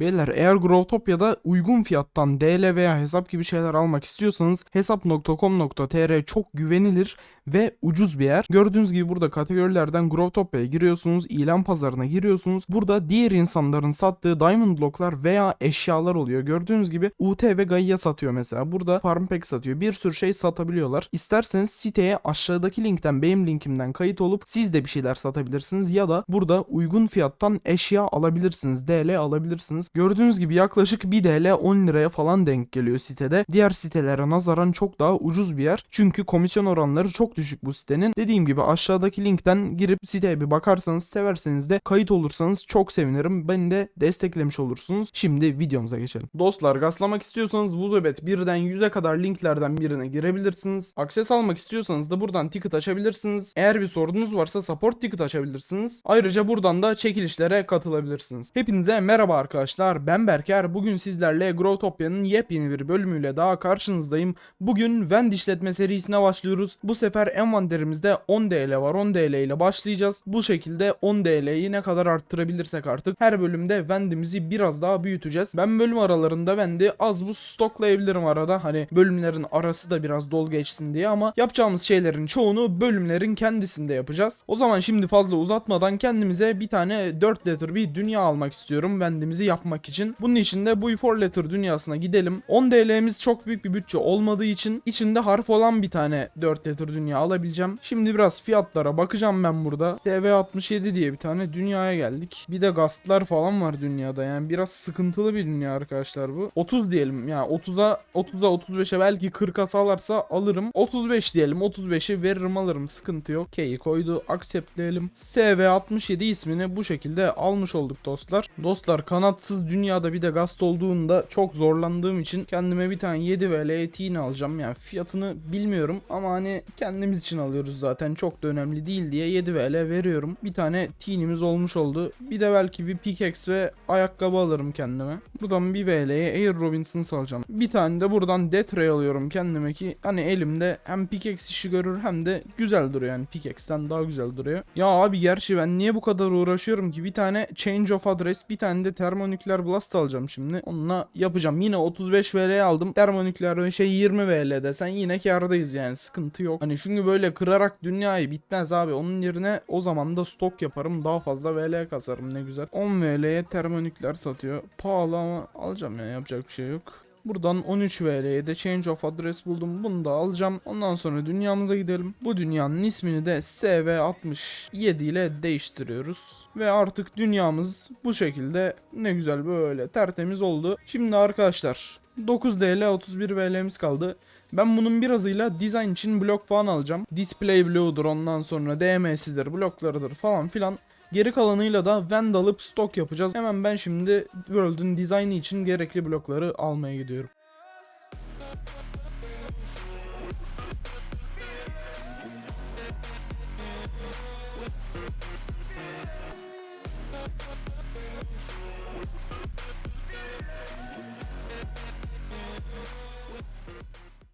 Beyler eğer Growtopia'da uygun fiyattan DL veya hesap gibi şeyler almak istiyorsanız hesap.com.tr çok güvenilir ve ucuz bir yer. Gördüğünüz gibi burada kategorilerden Growtopia'ya giriyorsunuz, ilan pazarına giriyorsunuz. Burada diğer insanların sattığı diamond blocklar veya eşyalar oluyor. Gördüğünüz gibi UT ve Gaia satıyor mesela. Burada farm pack satıyor. Bir sürü şey satabiliyorlar. İsterseniz siteye aşağıdaki linkten benim linkimden kayıt olup siz de bir şeyler satabilirsiniz ya da burada uygun fiyattan eşya alabilirsiniz. DL alabilirsiniz. Gördüğünüz gibi yaklaşık 1 DL 10 liraya falan denk geliyor sitede. Diğer sitelere nazaran çok daha ucuz bir yer. Çünkü komisyon oranları çok bu sitenin. Dediğim gibi aşağıdaki linkten girip siteye bir bakarsanız severseniz de kayıt olursanız çok sevinirim. Beni de desteklemiş olursunuz. Şimdi videomuza geçelim. Dostlar gaslamak istiyorsanız Buzobet birden 100'e kadar linklerden birine girebilirsiniz. Akses almak istiyorsanız da buradan ticket açabilirsiniz. Eğer bir sorunuz varsa support ticket açabilirsiniz. Ayrıca buradan da çekilişlere katılabilirsiniz. Hepinize merhaba arkadaşlar. Ben Berker. Bugün sizlerle Growtopia'nın yepyeni bir bölümüyle daha karşınızdayım. Bugün Vend işletme serisine başlıyoruz. Bu sefer envanterimizde 10 DL var. 10 DL ile başlayacağız. Bu şekilde 10 DL'yi ne kadar arttırabilirsek artık her bölümde Vend'imizi biraz daha büyüteceğiz. Ben bölüm aralarında Vend'i az bu stoklayabilirim arada. Hani bölümlerin arası da biraz dol geçsin diye ama yapacağımız şeylerin çoğunu bölümlerin kendisinde yapacağız. O zaman şimdi fazla uzatmadan kendimize bir tane 4 letter bir dünya almak istiyorum Vend'imizi yapmak için. Bunun için de bu 4 letter dünyasına gidelim. 10 DL'miz çok büyük bir bütçe olmadığı için içinde harf olan bir tane 4 letter dünya alabileceğim. Şimdi biraz fiyatlara bakacağım ben burada. TV67 diye bir tane dünyaya geldik. Bir de gastlar falan var dünyada. Yani biraz sıkıntılı bir dünya arkadaşlar bu. 30 diyelim. Yani 30'a 30'a 35'e belki 40'a salarsa alırım. 35 diyelim. 35'i veririm alırım. Sıkıntı yok. K'yi koydu. Acceptleyelim. SV67 ismini bu şekilde almış olduk dostlar. Dostlar kanatsız dünyada bir de gast olduğunda çok zorlandığım için kendime bir tane 7 VL alacağım. Yani fiyatını bilmiyorum ama hani kendimiz için alıyoruz zaten. Çok da önemli değil diye 7 VL veriyorum. Bir tane tinimiz olmuş oldu. Bir de belki bir pickaxe ve ayakkabı alırım kendime. Buradan bir VL'ye Air Robinson alacağım. Bir tane de buradan Death alıyorum kendime ki hani elimde hem pickaxe işi görür hem de güzel duruyor yani pickaxe'ten daha güzel duruyor. Ya abi gerçi ben niye bu kadar uğraşıyorum ki bir tane Change of Address bir tane de termonükleer blast alacağım şimdi. Onunla yapacağım. Yine 35 VL aldım. Termonükleer şey 20 VL desen yine kardayız yani sıkıntı yok. Hani çünkü böyle kırarak dünyayı bitmez abi. Onun yerine o zaman da stok yaparım. Daha fazla VL kasarım ne güzel. 10 VL'ye termonükleer satıyor. Pahalı ama alacağım ya yapacak bir şey yok. Buradan 13 VL'ye de Change of Address buldum. Bunu da alacağım. Ondan sonra dünyamıza gidelim. Bu dünyanın ismini de SV67 ile değiştiriyoruz. Ve artık dünyamız bu şekilde ne güzel böyle tertemiz oldu. Şimdi arkadaşlar 9 DL 31 VL'miz kaldı. Ben bunun birazıyla design için blok falan alacağım. Display Blue'dur ondan sonra DM'sidir, bloklarıdır falan filan. Geri kalanıyla da Vend alıp stok yapacağız. Hemen ben şimdi World'ün dizaynı için gerekli blokları almaya gidiyorum.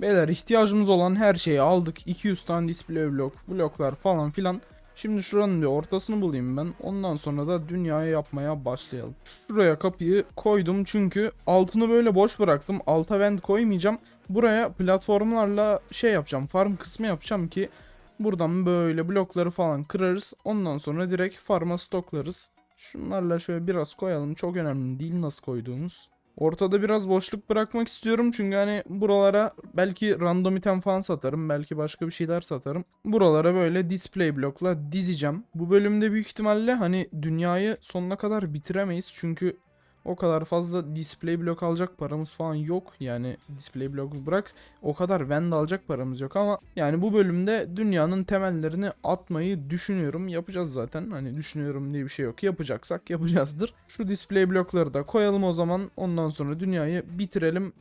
Beyler ihtiyacımız olan her şeyi aldık. 200 tane display blok, bloklar falan filan. Şimdi şuranın bir ortasını bulayım ben. Ondan sonra da dünyaya yapmaya başlayalım. Şuraya kapıyı koydum çünkü altını böyle boş bıraktım. Alta vent koymayacağım. Buraya platformlarla şey yapacağım. Farm kısmı yapacağım ki buradan böyle blokları falan kırarız. Ondan sonra direkt farma stoklarız. Şunlarla şöyle biraz koyalım. Çok önemli değil nasıl koyduğumuz. Ortada biraz boşluk bırakmak istiyorum çünkü hani buralara belki random item falan satarım. Belki başka bir şeyler satarım. Buralara böyle display blokla dizeceğim. Bu bölümde büyük ihtimalle hani dünyayı sonuna kadar bitiremeyiz. Çünkü o kadar fazla display blok alacak paramız falan yok. Yani display blok bırak o kadar vend alacak paramız yok ama yani bu bölümde dünyanın temellerini atmayı düşünüyorum. Yapacağız zaten. Hani düşünüyorum diye bir şey yok. Yapacaksak yapacağızdır. Şu display blokları da koyalım o zaman. Ondan sonra dünyayı bitirelim.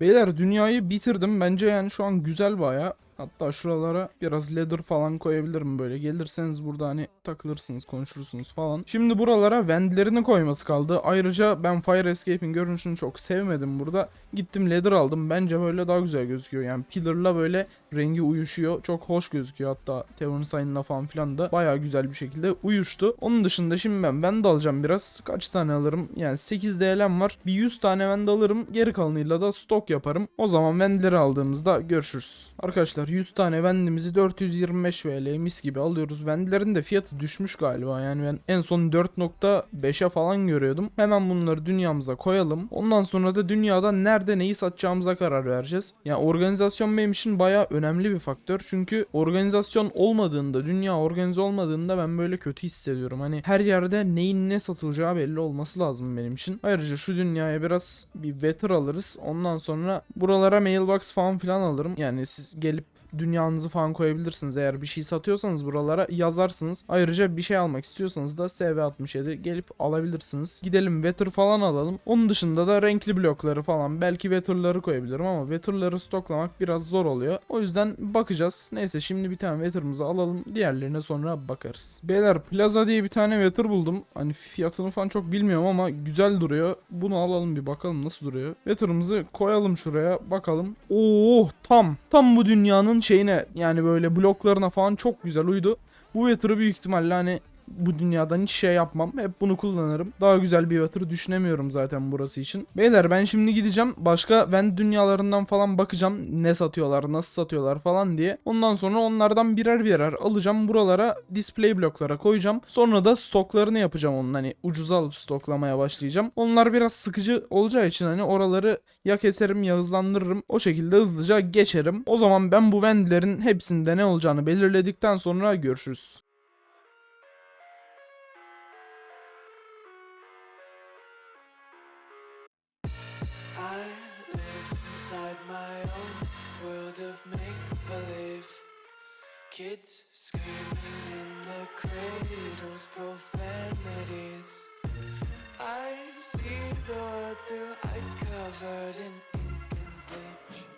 Beyler dünyayı bitirdim. Bence yani şu an güzel baya. Hatta şuralara biraz leather falan koyabilirim böyle. Gelirseniz burada hani takılırsınız, konuşursunuz falan. Şimdi buralara ventlerini koyması kaldı. Ayrıca ben Fire Escape'in görünüşünü çok sevmedim burada. Gittim leather aldım. Bence böyle daha güzel gözüküyor. Yani pillar'la böyle rengi uyuşuyor. Çok hoş gözüküyor. Hatta Tavern Sign'la falan filan da bayağı güzel bir şekilde uyuştu. Onun dışında şimdi ben Vend alacağım biraz. Kaç tane alırım? Yani 8 DL'm var. Bir 100 tane Vend alırım. Geri kalanıyla da stok yaparım. O zaman Vend'leri aldığımızda görüşürüz. Arkadaşlar 100 tane Vend'imizi 425 VL mis gibi alıyoruz. Vend'lerin de fiyatı düşmüş galiba. Yani ben en son 4.5'e falan görüyordum. Hemen bunları dünyamıza koyalım. Ondan sonra da dünyada nerede neyi satacağımıza karar vereceğiz. Yani organizasyon benim için bayağı önemli bir faktör. Çünkü organizasyon olmadığında, dünya organize olmadığında ben böyle kötü hissediyorum. Hani her yerde neyin ne satılacağı belli olması lazım benim için. Ayrıca şu dünyaya biraz bir veter alırız. Ondan sonra buralara mailbox falan filan alırım. Yani siz gelip dünyanızı falan koyabilirsiniz. Eğer bir şey satıyorsanız buralara yazarsınız. Ayrıca bir şey almak istiyorsanız da SV67 gelip alabilirsiniz. Gidelim Vetter falan alalım. Onun dışında da renkli blokları falan belki Vetter'ları koyabilirim ama Vetter'ları stoklamak biraz zor oluyor. O yüzden bakacağız. Neyse şimdi bir tane Vetter'ımızı alalım. Diğerlerine sonra bakarız. Beyler Plaza diye bir tane Vetter buldum. Hani fiyatını falan çok bilmiyorum ama güzel duruyor. Bunu alalım bir bakalım nasıl duruyor. Vetter'ımızı koyalım şuraya bakalım. Oo tam. Tam bu dünyanın şeyine yani böyle bloklarına falan çok güzel uydu. Bu Vetter'ı büyük ihtimalle hani bu dünyadan hiç şey yapmam. Hep bunu kullanırım. Daha güzel bir Vetter düşünemiyorum zaten burası için. Beyler ben şimdi gideceğim. Başka Vend dünyalarından falan bakacağım. Ne satıyorlar, nasıl satıyorlar falan diye. Ondan sonra onlardan birer birer alacağım. Buralara display bloklara koyacağım. Sonra da stoklarını yapacağım onun. Hani ucuza alıp stoklamaya başlayacağım. Onlar biraz sıkıcı olacağı için hani oraları ya keserim ya hızlandırırım. O şekilde hızlıca geçerim. O zaman ben bu Vend'lerin hepsinde ne olacağını belirledikten sonra görüşürüz. My own world of make believe. Kids screaming in the cradles, profanities. I see the world through ice covered in ink and bleach.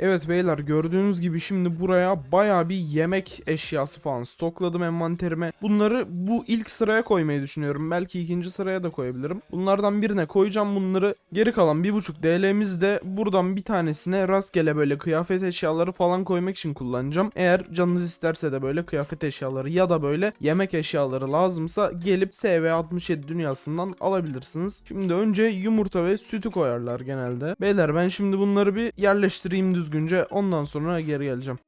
Evet beyler gördüğünüz gibi şimdi buraya baya bir yemek eşyası falan stokladım envanterime. Bunları bu ilk sıraya koymayı düşünüyorum. Belki ikinci sıraya da koyabilirim. Bunlardan birine koyacağım bunları. Geri kalan 1.5 DL'miz de buradan bir tanesine rastgele böyle kıyafet eşyaları falan koymak için kullanacağım. Eğer canınız isterse de böyle kıyafet eşyaları ya da böyle yemek eşyaları lazımsa gelip SV67 dünyasından alabilirsiniz. Şimdi önce yumurta ve sütü koyarlar genelde. Beyler ben şimdi bunları bir yerleştireyim düzgünce. Ondan sonra geri geleceğim.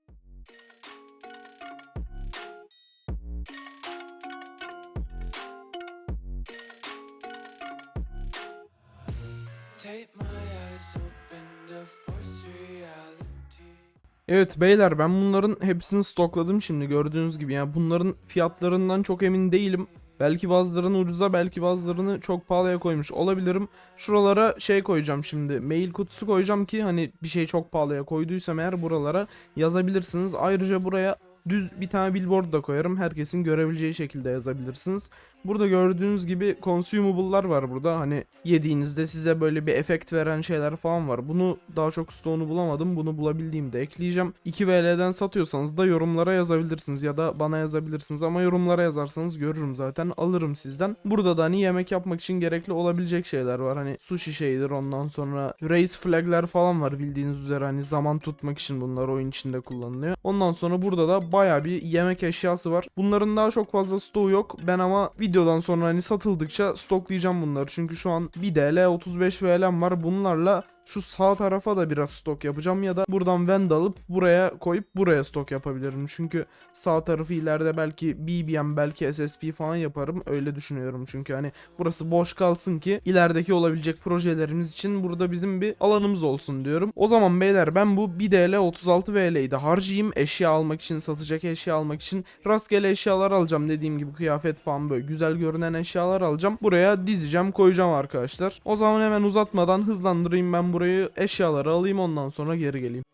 Evet beyler ben bunların hepsini stokladım şimdi gördüğünüz gibi. Yani bunların fiyatlarından çok emin değilim. Belki bazılarını ucuza belki bazılarını çok pahalıya koymuş olabilirim. Şuralara şey koyacağım şimdi. Mail kutusu koyacağım ki hani bir şey çok pahalıya koyduysam eğer buralara yazabilirsiniz. Ayrıca buraya düz bir tane billboard da koyarım. Herkesin görebileceği şekilde yazabilirsiniz. Burada gördüğünüz gibi consumable'lar var burada. Hani yediğinizde size böyle bir efekt veren şeyler falan var. Bunu daha çok stoğunu bulamadım. Bunu bulabildiğimde ekleyeceğim. 2 VL'den satıyorsanız da yorumlara yazabilirsiniz ya da bana yazabilirsiniz ama yorumlara yazarsanız görürüm zaten. Alırım sizden. Burada da hani yemek yapmak için gerekli olabilecek şeyler var. Hani sushi şeydir ondan sonra race flag'ler falan var bildiğiniz üzere hani zaman tutmak için bunlar oyun içinde kullanılıyor. Ondan sonra burada da baya bir yemek eşyası var. Bunların daha çok fazla stoğu yok. Ben ama videodan sonra hani satıldıkça stoklayacağım bunları. Çünkü şu an 1 DL 35 VL'm var. Bunlarla şu sağ tarafa da biraz stok yapacağım ya da buradan vend alıp buraya koyup buraya stok yapabilirim. Çünkü sağ tarafı ileride belki BBM belki SSP falan yaparım. Öyle düşünüyorum çünkü hani burası boş kalsın ki ilerideki olabilecek projelerimiz için burada bizim bir alanımız olsun diyorum. O zaman beyler ben bu 1 DL 36 VL'yi de harcayayım. Eşya almak için satacak eşya almak için rastgele eşyalar alacağım dediğim gibi kıyafet falan böyle güzel görünen eşyalar alacağım. Buraya dizeceğim koyacağım arkadaşlar. O zaman hemen uzatmadan hızlandırayım ben burayı eşyaları alayım ondan sonra geri geleyim.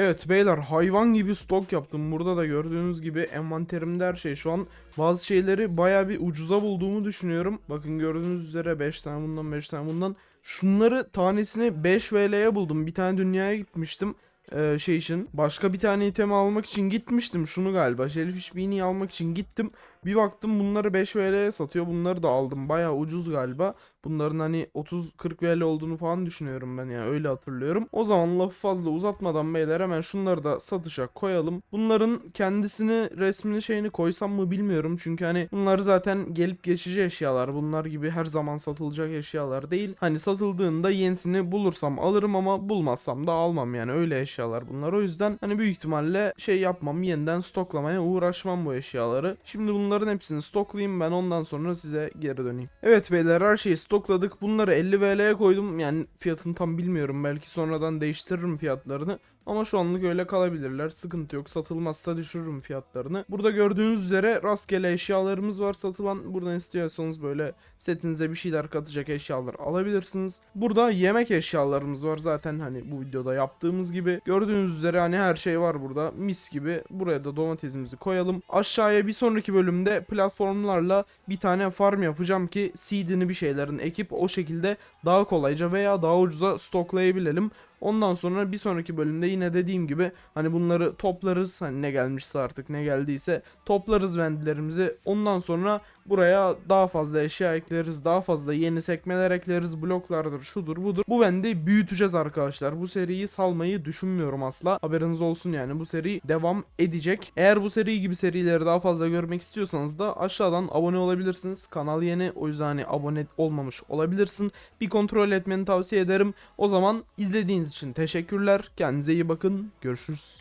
Evet beyler hayvan gibi stok yaptım. Burada da gördüğünüz gibi envanterimde her şey şu an bazı şeyleri baya bir ucuza bulduğumu düşünüyorum. Bakın gördüğünüz üzere 5 tane bundan 5 tane bundan. Şunları tanesini 5 VL'ye buldum. Bir tane dünyaya gitmiştim. Ee, şey için başka bir tane item almak için gitmiştim şunu galiba Jellyfish Beanie'yi almak için gittim bir baktım bunları 5 VL'ye satıyor bunları da aldım. Baya ucuz galiba. Bunların hani 30-40 VL olduğunu falan düşünüyorum ben ya öyle hatırlıyorum. O zaman lafı fazla uzatmadan beyler hemen şunları da satışa koyalım. Bunların kendisini resmini şeyini koysam mı bilmiyorum. Çünkü hani bunlar zaten gelip geçici eşyalar. Bunlar gibi her zaman satılacak eşyalar değil. Hani satıldığında yenisini bulursam alırım ama bulmazsam da almam yani. Öyle eşyalar bunlar. O yüzden hani büyük ihtimalle şey yapmam yeniden stoklamaya uğraşmam bu eşyaları. Şimdi bunların hepsini stoklayayım ben ondan sonra size geri döneyim. Evet beyler her şeyi stokladık. Bunları 50 VL'ye koydum. Yani fiyatını tam bilmiyorum. Belki sonradan değiştiririm fiyatlarını ama şu anlık öyle kalabilirler. Sıkıntı yok. Satılmazsa düşürürüm fiyatlarını. Burada gördüğünüz üzere rastgele eşyalarımız var satılan. Buradan istiyorsanız böyle setinize bir şeyler katacak eşyalar alabilirsiniz. Burada yemek eşyalarımız var. Zaten hani bu videoda yaptığımız gibi. Gördüğünüz üzere hani her şey var burada. Mis gibi. Buraya da domatesimizi koyalım. Aşağıya bir sonraki bölümde platformlarla bir tane farm yapacağım ki seedini bir şeylerin ekip o şekilde daha kolayca veya daha ucuza stoklayabilelim. Ondan sonra bir sonraki bölümde yine dediğim gibi hani bunları toplarız. Hani ne gelmişse artık ne geldiyse toplarız vendilerimizi. Ondan sonra buraya daha fazla eşya ekleriz. Daha fazla yeni sekmeler ekleriz. Bloklardır şudur budur. Bu vendi büyüteceğiz arkadaşlar. Bu seriyi salmayı düşünmüyorum asla. Haberiniz olsun yani bu seri devam edecek. Eğer bu seri gibi serileri daha fazla görmek istiyorsanız da aşağıdan abone olabilirsiniz. Kanal yeni o yüzden hani abone olmamış olabilirsin. Bir kontrol etmeni tavsiye ederim. O zaman izlediğiniz için teşekkürler. Kendinize iyi bakın. Görüşürüz.